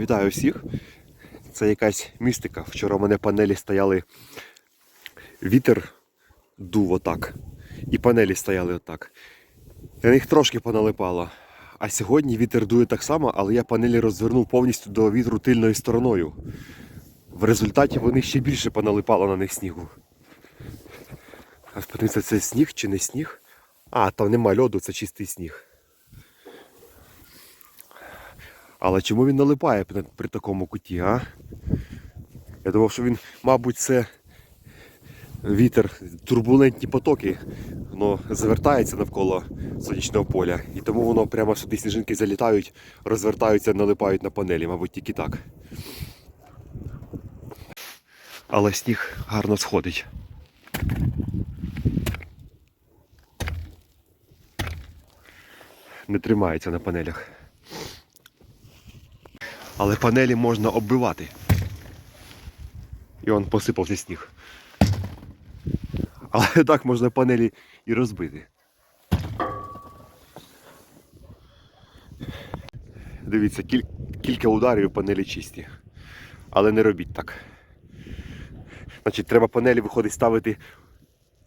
Вітаю всіх. Це якась містика. Вчора у мене панелі стояли. Вітер дув отак. І панелі стояли отак. На них трошки поналипало. А сьогодні вітер дує так само, але я панелі розвернув повністю до вітру тильною стороною. В результаті вони ще більше поналипало на них снігу. А подивіться, це сніг чи не сніг? А, там нема льоду, це чистий сніг. Але чому він налипає при, при такому куті, а? Я думав, що він, мабуть, це вітер, турбулентні потоки, воно завертається навколо сонячного поля. І тому воно прямо сюди сніжинки залітають, розвертаються, налипають на панелі, мабуть, тільки так. Але сніг гарно сходить. Не тримається на панелях. Але панелі можна оббивати. І он посипався сніг. Але так можна панелі і розбити. Дивіться, кіль... кілька ударів панелі чисті. Але не робіть так. Значить, треба панелі виходить ставити,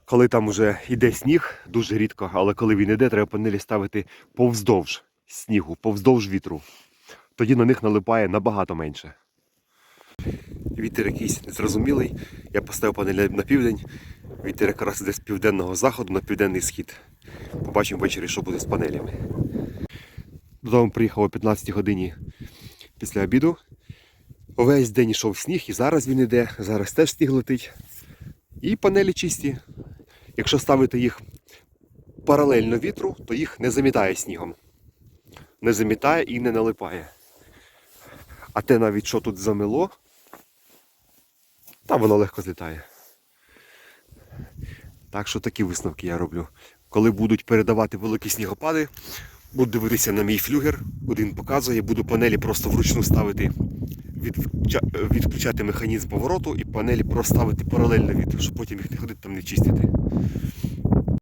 коли там вже йде сніг, дуже рідко, але коли він йде, треба панелі ставити повздовж снігу, повздовж вітру. Тоді на них налипає набагато менше. Вітер якийсь незрозумілий. Я поставив панель на південь. Вітер якраз йде з південного заходу на південний схід. Побачимо ввечері, що буде з панелями. Додому приїхав о 15 годині після обіду. Увесь день йшов сніг, і зараз він іде, зараз теж сніг летить. І панелі чисті. Якщо ставити їх паралельно вітру, то їх не замітає снігом. Не замітає і не налипає. А те навіть що тут замело, там воно легко злітає. Так що такі висновки я роблю. Коли будуть передавати великі снігопади, буду дивитися на мій флюгер, один показує, буду панелі просто вручну ставити, відключати механізм повороту і панелі проставити паралельно вітру, щоб потім їх не ходити там не чистити.